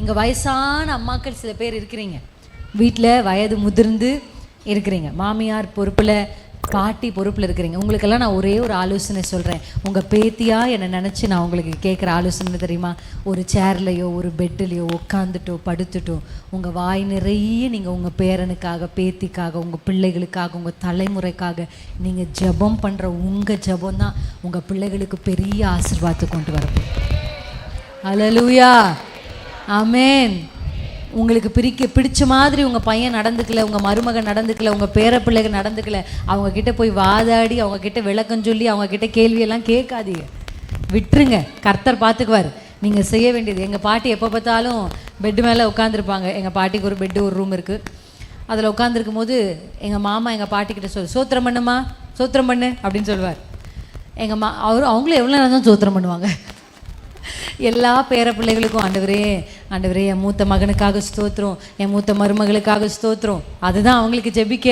இங்கே வயசான அம்மாக்கள் சில பேர் இருக்கிறீங்க. வீட்டில் வயது முதிர்ந்து இருக்கிறீங்க. மாமியார் பொறுப்பில் பாட்டி பொறுப்பில் இருக்கிறீங்க. உங்களுக்கெல்லாம் நான் ஒரே ஒரு ஆலோசனை சொல்கிறேன் உங்கள் பேத்தியாக என்னை நினச்சி நான் உங்களுக்கு கேட்குற ஆலோசனை தெரியுமா? ஒரு சேர்லையோ ஒரு பெட்டுலையோ உட்காந்துட்டோ படுத்துட்டோ உங்கள் வாய் நிறைய நீங்கள் உங்கள் பேரனுக்காக பேத்திக்காக உங்கள் பிள்ளைகளுக்காக உங்கள் தலைமுறைக்காக நீங்கள் ஜெபம் பண்ணுற உங்கள் ஜெபம் தான் உங்கள் பிள்ளைகளுக்கு பெரிய ஆசிர்வாதத்தை கொண்டு வரப்போம் அலலூயா அமேன் உங்களுக்கு பிரிக்க பிடிச்ச மாதிரி உங்கள் பையன் நடந்துக்கல உங்கள் மருமகன் நடந்துக்கல உங்கள் பேர பிள்ளைகள் நடந்துக்கல அவங்க கிட்ட போய் வாதாடி அவங்க கிட்ட விளக்கம் சொல்லி அவங்க கிட்ட கேள்வியெல்லாம் கேட்காதீங்க. விட்டுருங்க. கர்த்தர் பார்த்துக்குவார். நீங்கள் செய்ய வேண்டியது. எங்கள் பாட்டி எப்போ பார்த்தாலும் பெட்டு மேலே உட்காந்துருப்பாங்க எங்கள் பாட்டிக்கு ஒரு பெட்டு ஒரு ரூம் இருக்குது அதில் உட்காந்துருக்கும் போது எங்கள் மாமா எங்கள் பாட்டிக்கிட்ட சொல்லு சோத்திரம் பண்ணுமா சோத்திரம் பண்ணு அப்படின்னு சொல்லுவார். எங்கள் மா அவர் அவங்களும் எவ்வளோ நேரம் தான் சோத்திரம் பண்ணுவாங்க. எல்லா பேர பிள்ளைகளுக்கும் ஆண்டவரே ஆண்டவரே என் மூத்த மகனுக்காக ஸ்தோத்திரம் என் மூத்த மருமகளுக்காக ஸ்தோத்திரம். அதுதான் அவங்களுக்கு ஜெபிக்க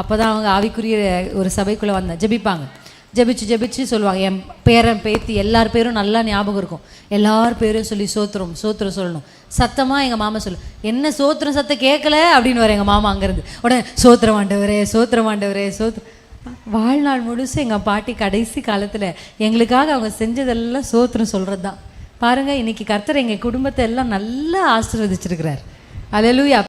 அப்போ தான் அவங்க ஆவிக்குரிய ஒரு சபைக்குள்ளே வந்தேன் ஜெபிப்பாங்க. ஜெபிச்சு ஜெபிச்சு சொல்லுவாங்க. என் பேரன் பேத்தி எல்லார் பேரும் நல்லா ஞாபகம் இருக்கும். எல்லார் பேரும் சொல்லி சோத்திரம் சோத்திரம் சொல்லணும். சத்தமாக எங்கள் மாமா சொல்லு என்ன சோத்திரம் சத்தம் கேட்கல? அப்படின்னு வர எங்கள் மாமா அங்கேருந்து. உடனே சோத்திரம் ஆண்டவரே சோத்திரம் ஆண்டவரே சோத்திரம் வாழ்நாள் முழுசு எங்கள் பாட்டி கடைசி காலத்தில் எங்களுக்காக அவங்க செஞ்சதெல்லாம் சோத்திரம் சொல்கிறது தான் பாருங்கள் இன்னைக்கு கர்த்தர் எங்கள் குடும்பத்தை எல்லாம் நல்லா ஆசீர்வதிச்சிருக்கிறார். அலலூயா